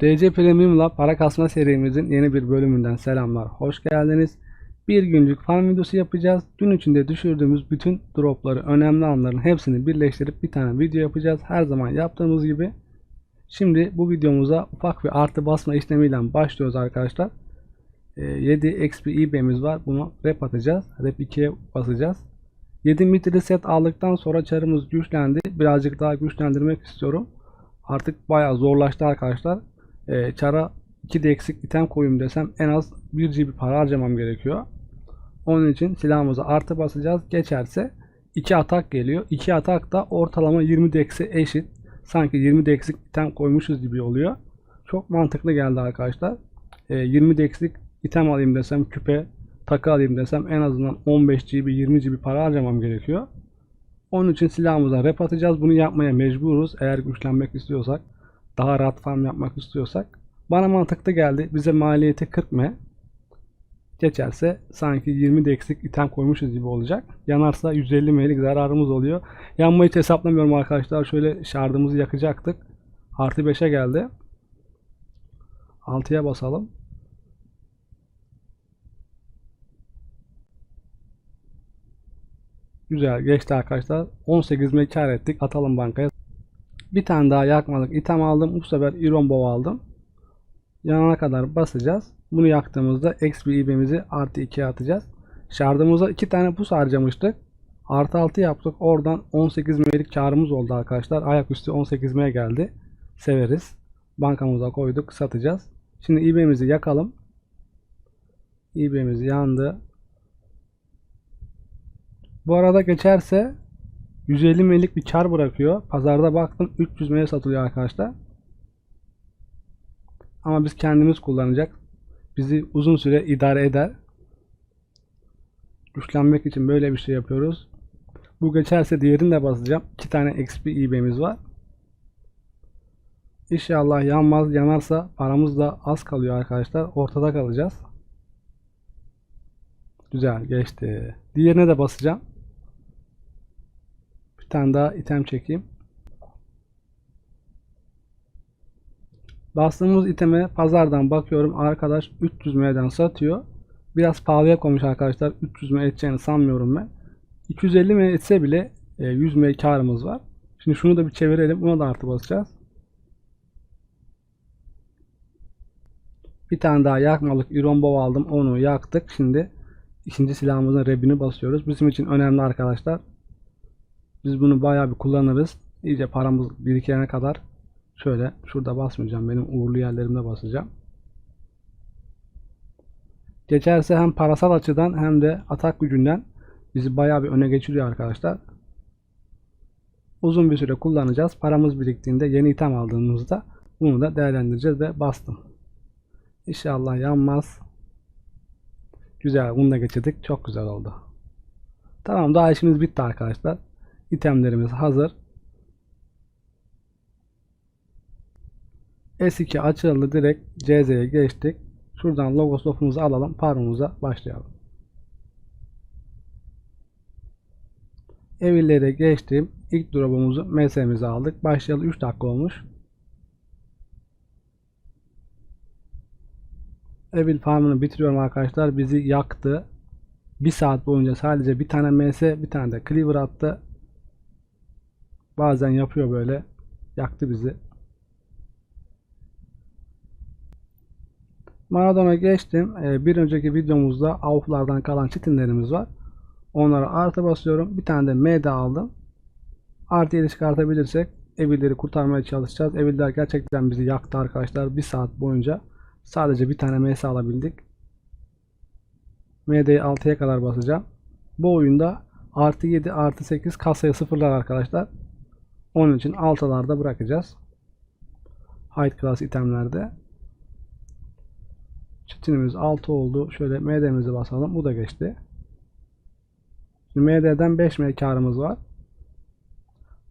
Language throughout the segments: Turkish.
DC Premium'la para kasma serimizin yeni bir bölümünden selamlar. Hoş geldiniz. Bir günlük farm videosu yapacağız. Gün içinde düşürdüğümüz bütün dropları, önemli anların hepsini birleştirip bir tane video yapacağız. Her zaman yaptığımız gibi. Şimdi bu videomuza ufak bir artı basma işlemiyle başlıyoruz arkadaşlar. Ee, 7 XP IB'miz var. Bunu rep atacağız. Rep 2'ye basacağız. 7 mitili set aldıktan sonra çarımız güçlendi. Birazcık daha güçlendirmek istiyorum. Artık bayağı zorlaştı arkadaşlar. Ee, çara 2 de eksik item koyayım desem en az 1 GB para harcamam gerekiyor. Onun için silahımıza artı basacağız. Geçerse 2 atak geliyor. 2 atak da ortalama 20 deksi eşit. Sanki 20 deksik item koymuşuz gibi oluyor. Çok mantıklı geldi arkadaşlar. Ee, 20 dekslik item alayım desem küpe takı alayım desem en azından 15 GB 20 GB para harcamam gerekiyor. Onun için silahımıza rep atacağız. Bunu yapmaya mecburuz. Eğer güçlenmek istiyorsak, daha rahat farm yapmak istiyorsak. Bana mantıklı geldi. Bize maliyeti 40 m. Geçerse sanki 20 de eksik item koymuşuz gibi olacak. Yanarsa 150 m'lik zararımız oluyor. Yanmayı hiç hesaplamıyorum arkadaşlar. Şöyle şardımızı yakacaktık. Artı 5'e geldi. 6'ya basalım. Güzel geçti arkadaşlar. 18 me kar ettik. Atalım bankaya. Bir tane daha yakmalık item aldım. Bu sefer Iron Bow aldım. Yanana kadar basacağız. Bunu yaktığımızda XP IB'mizi artı 2'ye atacağız. Şardımıza 2 tane pus harcamıştık. Artı 6 yaptık. Oradan 18 m'lik karımız oldu arkadaşlar. Ayaküstü 18 m geldi. Severiz. Bankamıza koyduk. Satacağız. Şimdi IB'mizi yakalım. IB'miz yandı. Bu arada geçerse 150 m'lik bir kar bırakıyor. Pazarda baktım 300 m'ye satılıyor arkadaşlar. Ama biz kendimiz kullanacak. Bizi uzun süre idare eder. Güçlenmek için böyle bir şey yapıyoruz. Bu geçerse diğerini de basacağım. 2 tane XP IB'miz var. İnşallah yanmaz. Yanarsa paramız da az kalıyor arkadaşlar. Ortada kalacağız. Güzel geçti. Diğerine de basacağım. Bir tane daha item çekeyim. Bastığımız iteme pazardan bakıyorum. Arkadaş 300 M'den satıyor. Biraz pahalıya koymuş arkadaşlar. 300 M edeceğini sanmıyorum ben. 250 M etse bile 100 M karımız var. Şimdi şunu da bir çevirelim. Buna da artı basacağız. Bir tane daha yakmalık Iron Bow aldım. Onu yaktık. Şimdi ikinci silahımızın rebini basıyoruz. Bizim için önemli arkadaşlar. Biz bunu bayağı bir kullanırız. İyice paramız birikene kadar şöyle şurada basmayacağım. Benim uğurlu yerlerimde basacağım. Geçerse hem parasal açıdan hem de atak gücünden bizi bayağı bir öne geçiriyor arkadaşlar. Uzun bir süre kullanacağız. Paramız biriktiğinde yeni item aldığımızda bunu da değerlendireceğiz ve bastım. İnşallah yanmaz. Güzel bunu da geçirdik. Çok güzel oldu. Tamam daha işimiz bitti arkadaşlar. İtemlerimiz hazır. S2 açıldı. Direkt CZ'ye geçtik. Şuradan logo stopumuzu alalım. Parumuza başlayalım. Evillere geçtim. İlk drop'umuzu MS'mize aldık. Başlayalı 3 dakika olmuş. Evil farmını bitiriyorum arkadaşlar. Bizi yaktı. Bir saat boyunca sadece bir tane MS, bir tane de cleaver attı. Bazen yapıyor böyle. Yaktı bizi. Maradona geçtim. Ee, bir önceki videomuzda avuklardan kalan çitinlerimiz var. Onlara artı basıyorum. Bir tane de MD aldım. Artı 7 çıkartabilirsek evilleri kurtarmaya çalışacağız. Eviller gerçekten bizi yaktı arkadaşlar. Bir saat boyunca sadece bir tane MS alabildik. MD'yi 6'ya kadar basacağım. Bu oyunda artı 7 artı 8 kasaya sıfırlar arkadaşlar. Onun için altılarda bırakacağız. High class itemlerde. Çitinimiz 6 oldu. Şöyle MD'mizi basalım. Bu da geçti. Şimdi MD'den 5 M karımız var.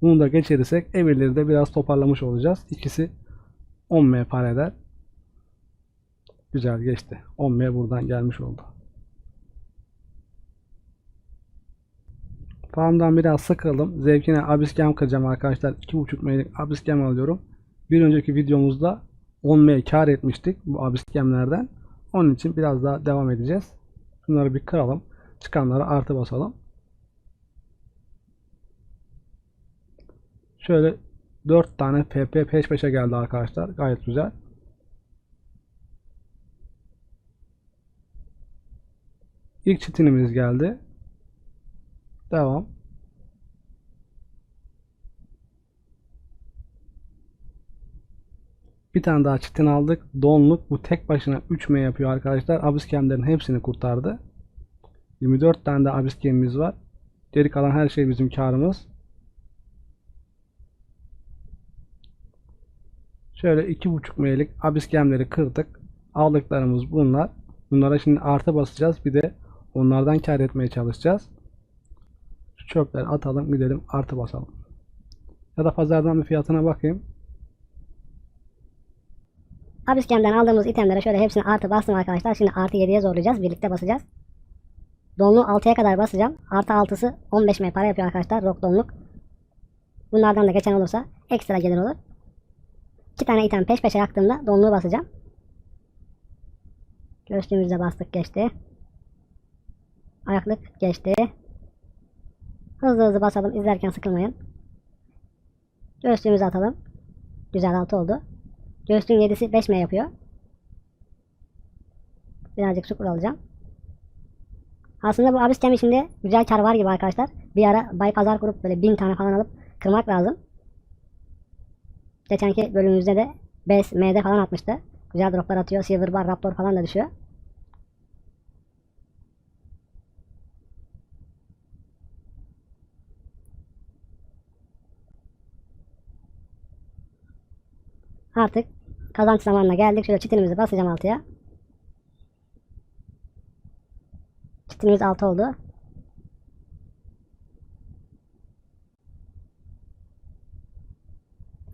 Bunu da geçirirsek evirleri de biraz toparlamış olacağız. İkisi 10 M para eder. Güzel geçti. 10 M buradan gelmiş oldu. Farmdan biraz sıkıldım. Zevkine abiskem kıracağım arkadaşlar. 2.5 M'lik abiskem alıyorum. Bir önceki videomuzda 10M kar etmiştik bu abiskemlerden. Onun için biraz daha devam edeceğiz. Bunları bir kıralım. Çıkanlara artı basalım. Şöyle 4 tane PP peş peşe geldi arkadaşlar. Gayet güzel. İlk çitinimiz geldi. Devam. Bir tane daha çitin aldık. Donluk bu tek başına 3M yapıyor arkadaşlar. Abiskemlerin hepsini kurtardı. 24 tane de abiskemimiz var. Geri kalan her şey bizim karımız. Şöyle 2.5 M'lik abiskemleri kırdık. Aldıklarımız bunlar. Bunlara şimdi artı basacağız. Bir de onlardan kar etmeye çalışacağız. Çöpleri atalım gidelim artı basalım. Ya da pazardan bir fiyatına bakayım. Abiskem'den aldığımız itemlere şöyle hepsini artı bastım arkadaşlar. Şimdi artı 7'ye zorlayacağız. Birlikte basacağız. Donluğu 6'ya kadar basacağım. Artı 6'sı 15 M para yapıyor arkadaşlar. Rock donluk. Bunlardan da geçen olursa ekstra gelir olur. 2 tane item peş peşe yaktığımda donluğu basacağım. Göğüslüğümüzde bastık geçti. Ayaklık geçti. Hızlı hızlı basalım izlerken sıkılmayın. Göğüslüğümüzü atalım. Güzel altı oldu. Göğüslüğün 7'si 5 M yapıyor. Birazcık çukur alacağım. Aslında bu abis içinde güzel kar var gibi arkadaşlar. Bir ara bay pazar kurup böyle 1000 tane falan alıp kırmak lazım. Geçenki bölümümüzde de BES, MD falan atmıştı. Güzel droplar atıyor. Silver Bar, Raptor falan da düşüyor. Artık kazanç zamanına geldik. Şöyle çitinimizi basacağım altıya. Çitinimiz 6 oldu.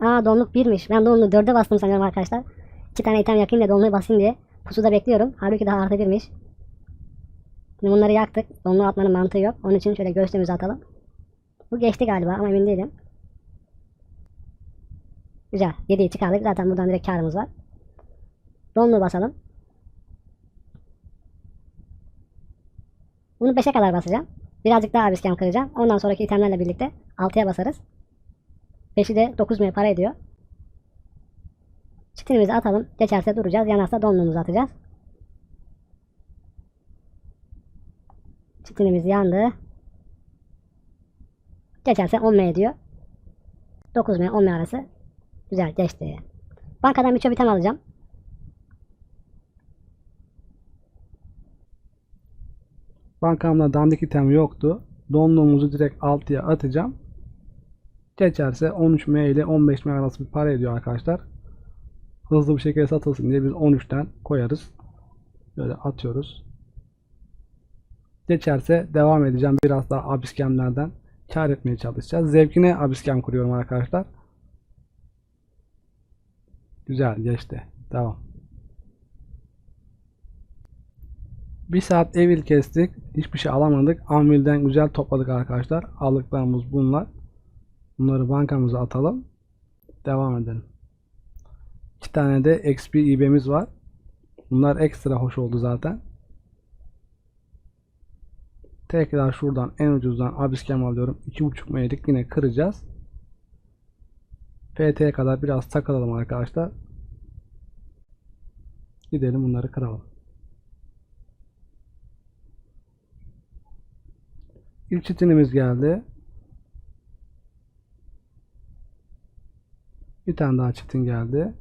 Aa donluk 1'miş. Ben donluğu 4'e bastım sanıyorum arkadaşlar. 2 tane item yakayım da donluğu basayım diye. Pusuda bekliyorum. Halbuki daha artı 1'miş. Şimdi bunları yaktık. Donluğu atmanın mantığı yok. Onun için şöyle göğsümüzü atalım. Bu geçti galiba ama emin değilim. Güzel. 7'yi çıkardık. Zaten buradan direkt karımız var. Donluğu basalım. Bunu 5'e kadar basacağım. Birazcık daha abiskem kıracağım. Ondan sonraki itemlerle birlikte 6'ya basarız. 5'i de 9 M para ediyor. Çitinimizi atalım. Geçerse duracağız. Yanarsa donluğumuzu atacağız. Çitinimiz yandı. Geçerse 10 M ediyor. 9 M 10 M arası. Güzel geçti. Bankadan bir çöp alacağım. Bankamda dandik item yoktu. Donluğumuzu direkt 6'ya atacağım. Geçerse 13M ile 15M arası bir para ediyor arkadaşlar. Hızlı bir şekilde satılsın diye biz 13'ten koyarız. Böyle atıyoruz. Geçerse devam edeceğim. Biraz daha abiskemlerden kar etmeye çalışacağız. Zevkine abiskem kuruyorum arkadaşlar. Güzel geçti. Devam. Bir saat evil kestik. Hiçbir şey alamadık. Anvil'den güzel topladık arkadaşlar. Aldıklarımız bunlar. Bunları bankamıza atalım. Devam edelim. İki tane de XP IB'miz var. Bunlar ekstra hoş oldu zaten. Tekrar şuradan en ucuzdan abiskem alıyorum. 2.5 M'lik yine kıracağız. PT'ye kadar biraz takılalım arkadaşlar. Gidelim bunları kıralım. İlk çitinimiz geldi. Bir tane daha çitin geldi.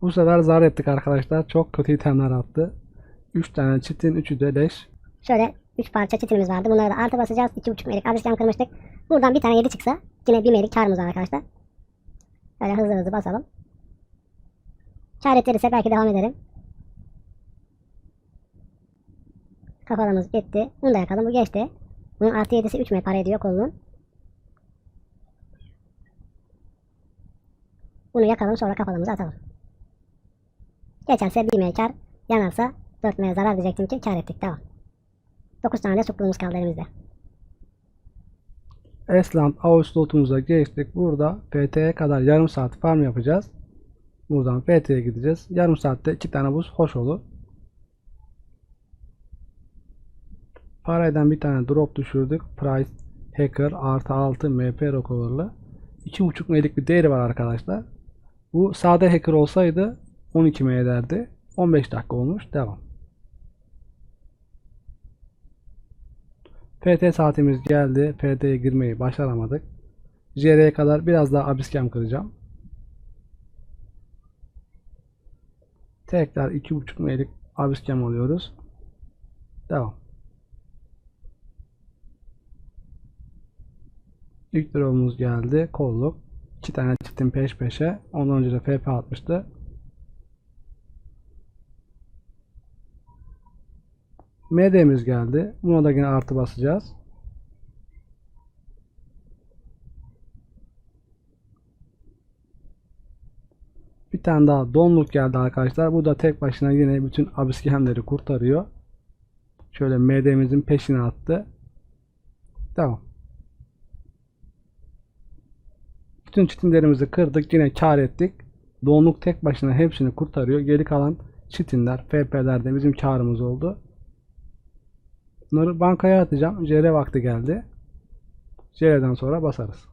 Bu sefer zar ettik arkadaşlar. Çok kötü itemler attı. 3 tane çitin, 3'ü de leş. Şöyle 3 parça çitinimiz vardı. Bunları da artı basacağız. 2.5 melik abiskem kırmıştık. Buradan bir tane 7 çıksa yine 1 melik karımız var arkadaşlar. Böyle hızlı hızlı basalım. Kar ettirirse belki devam edelim. Kafalımız gitti. Bunu da yakalım. Bu geçti. Bunun artı 7'si 3 melik para ediyor kolunun. Bunu yakalım sonra kafalımızı atalım. Geçerse 1 melik kar. Yanarsa 4 melik zarar diyecektim ki kar ettik. Devam. 9 tane de suplumuz kaldı elimizde. Esland Ağustos'umuza geçtik. Burada FT'ye kadar yarım saat farm yapacağız. Buradan FT'ye gideceğiz. Yarım saatte iki tane buz hoş olur. Paraydan bir tane drop düşürdük. Price Hacker artı 6 MP recover'lı. 2.5 M'lik bir değeri var arkadaşlar. Bu sade hacker olsaydı 12 M ederdi. 15 dakika olmuş. Devam. PT saatimiz geldi. PT'ye girmeyi başaramadık. JR'ye kadar biraz daha abiskem kıracağım. Tekrar 2.5 M'lik abiskem alıyoruz. Devam. İlk drop'umuz geldi. Kolluk. İki tane çiftin peş peşe. Ondan önce de FP atmıştı. MD'miz geldi. Buna da yine artı basacağız. Bir tane daha donluk geldi arkadaşlar. Bu da tek başına yine bütün abiskemleri kurtarıyor. Şöyle MD'mizin peşine attı. Tamam. Bütün çitinlerimizi kırdık. Yine kar ettik. Donluk tek başına hepsini kurtarıyor. Geri kalan çitinler, FP'ler de bizim karımız oldu. Bunları bankaya atacağım. JR vakti geldi. JR'den sonra basarız.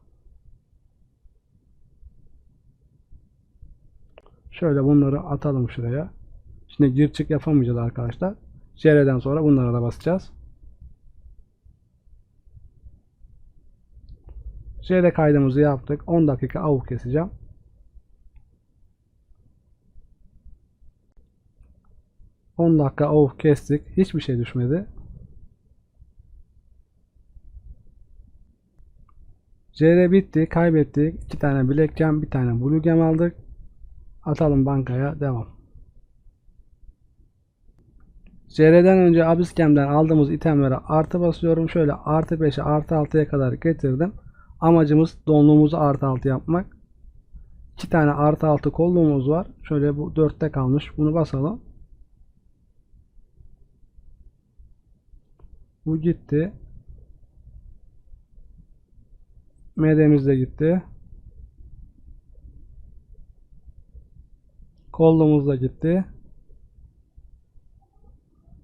Şöyle bunları atalım şuraya. Şimdi gir çık yapamayacağız arkadaşlar. JR'den sonra bunlara da basacağız. JR kaydımızı yaptık. 10 dakika avuk keseceğim. On dakika avuk kestik. Hiçbir şey düşmedi. JR bitti. Kaybettik. 2 tane Black Gem, bir tane Blue Gem aldık. Atalım bankaya. Devam. JR'den önce Abiskem'den aldığımız itemlere artı basıyorum. Şöyle artı 5'e artı 6'ya kadar getirdim. Amacımız donluğumuzu artı 6 yapmak. 2 tane artı 6 kolluğumuz var. Şöyle bu 4'te kalmış. Bunu basalım. Bu gitti. MD'miz de gitti. Kolluğumuz da gitti.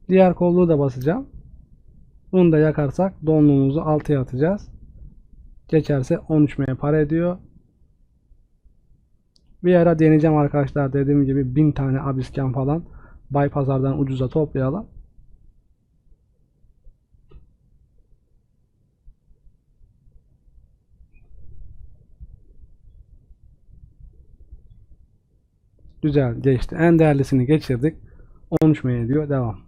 Diğer kolluğu da basacağım. Bunu da yakarsak donluğumuzu 6'ya atacağız. Geçerse 13 M para ediyor. Bir ara deneyeceğim arkadaşlar. Dediğim gibi 1000 tane abisken falan. Bay pazardan ucuza toplayalım. Güzel geçti. En değerlisini geçirdik. 13 M diyor. Devam.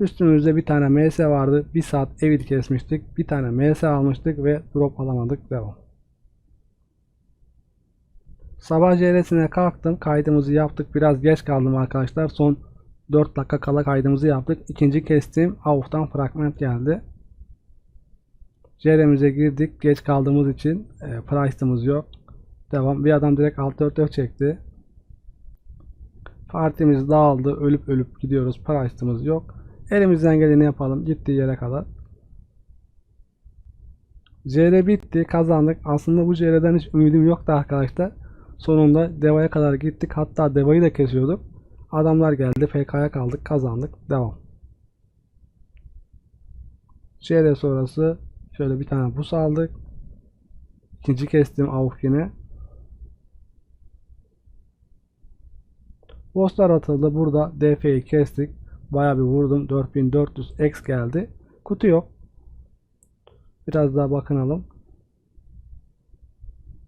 Üstümüzde bir tane MS vardı. Bir saat evit kesmiştik. Bir tane MS almıştık ve drop alamadık. Devam. Sabah CR'sine kalktım. Kaydımızı yaptık. Biraz geç kaldım arkadaşlar. Son 4 dakika kala kaydımızı yaptık. İkinci kestiğim avuktan fragment geldi. CR'mize girdik. Geç kaldığımız için e, price'ımız yok. Devam. Bir adam direkt alt 4 çekti. Partimiz dağıldı. Ölüp ölüp gidiyoruz. Price'ımız yok. Elimizden geleni yapalım. Gittiği yere kadar. CR bitti. Kazandık. Aslında bu CR'den hiç ümidim yoktu arkadaşlar. Sonunda Deva'ya kadar gittik. Hatta Deva'yı da kesiyorduk. Adamlar geldi. FK'ya kaldık. Kazandık. Devam. CR sonrası şöyle bir tane bus aldık. İkinci kestiğim avuk. Bosslar atıldı. Burada DF'yi kestik. Bayağı bir vurdum. 4400 X geldi. Kutu yok. Biraz daha bakınalım.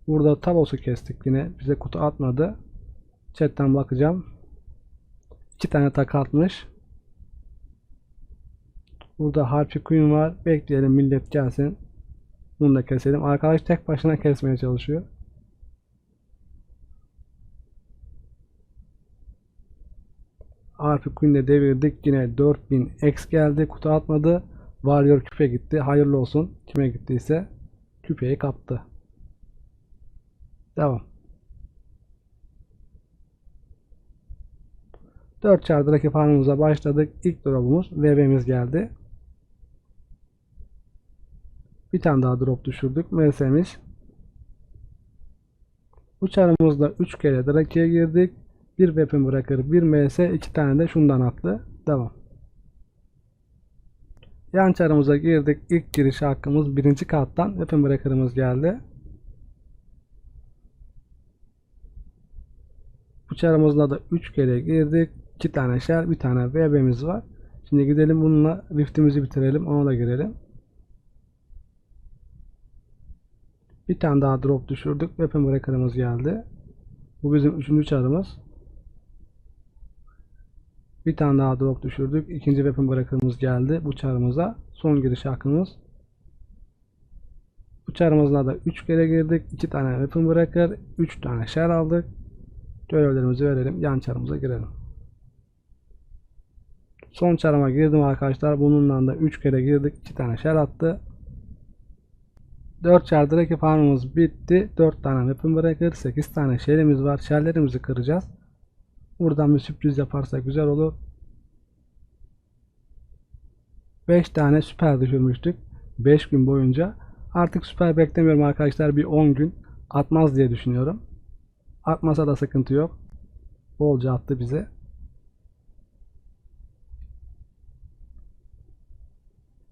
Burada Tabos'u kestik yine. Bize kutu atmadı. Chatten bakacağım. İki tane takı atmış. Burada Harpy Queen var. Bekleyelim millet gelsin. Bunu da keselim. Arkadaş tek başına kesmeye çalışıyor. Harpy Queen'de devirdik. Yine 4000 X geldi. Kutu atmadı. Warrior küpe gitti. Hayırlı olsun. Kime gittiyse küpeyi kaptı. Devam. 4 çardaki farmımıza başladık. İlk drop'umuz VB'miz geldi. Bir tane daha drop düşürdük. MS'miş. Bu çarımızda 3 kere Drake'ye girdik. Bir weapon bırakır, bir MS, iki tane de şundan attı. Devam. Yan çarımıza girdik. İlk giriş hakkımız birinci kattan weapon bırakırımız geldi. Bu çarımızda da 3 kere girdik. 2 tane shell, bir tane VB'miz var. Şimdi gidelim bununla riftimizi bitirelim. Ona da girelim. Bir tane daha drop düşürdük. Weapon bırakırımız geldi. Bu bizim üçüncü çarımız. Bir tane daha drop düşürdük. İkinci weapon bırakırımız geldi bu çarımıza. Son giriş hakkımız. Bu çarımızda da 3 kere girdik. 2 tane weapon bırakır. 3 tane shell aldık. Görevlerimizi verelim. Yan çarımıza girelim. Son çarıma girdim arkadaşlar. Bununla da 3 kere girdik. 2 tane shell attı. 4 çardaki farmımız bitti. 4 tane weapon bırakır. 8 tane shell'imiz var. Shell'lerimizi kıracağız. Buradan bir sürpriz yaparsak güzel olur. 5 tane süper düşürmüştük. 5 gün boyunca. Artık süper beklemiyorum arkadaşlar. Bir 10 gün atmaz diye düşünüyorum. Atmasa da sıkıntı yok. Bolca attı bize.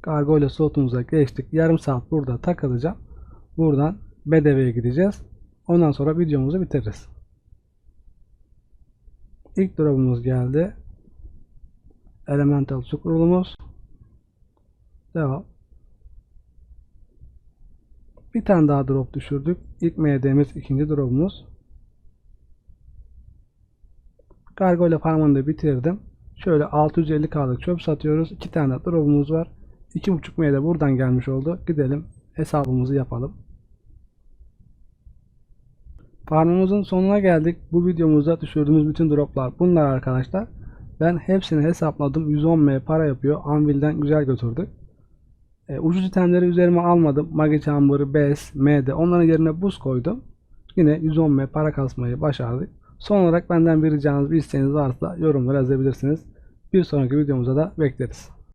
Kargo ile slotumuza geçtik. Yarım saat burada takılacağım. Buradan BDV'ye gideceğiz. Ondan sonra videomuzu bitiririz. İlk drop'umuz geldi. Elemental su kurulumuz. Devam. Bir tane daha drop düşürdük. İlk MD'miz ikinci drop'umuz. Kargo ile farmını da bitirdim. Şöyle 650k'lık çöp satıyoruz. İki tane drop'umuz var. 2.5 MD buradan gelmiş oldu. Gidelim hesabımızı yapalım. Farmımızın sonuna geldik. Bu videomuzda düşürdüğümüz bütün droplar bunlar arkadaşlar. Ben hepsini hesapladım. 110M para yapıyor. Anvil'den güzel götürdük. E, ucuz itemleri üzerime almadım. Mage Chamber, BES, MD onların yerine buz koydum. Yine 110M para kasmayı başardık. Son olarak benden bir ricanız bir isteğiniz varsa yorumlara yazabilirsiniz. Bir sonraki videomuza da bekleriz.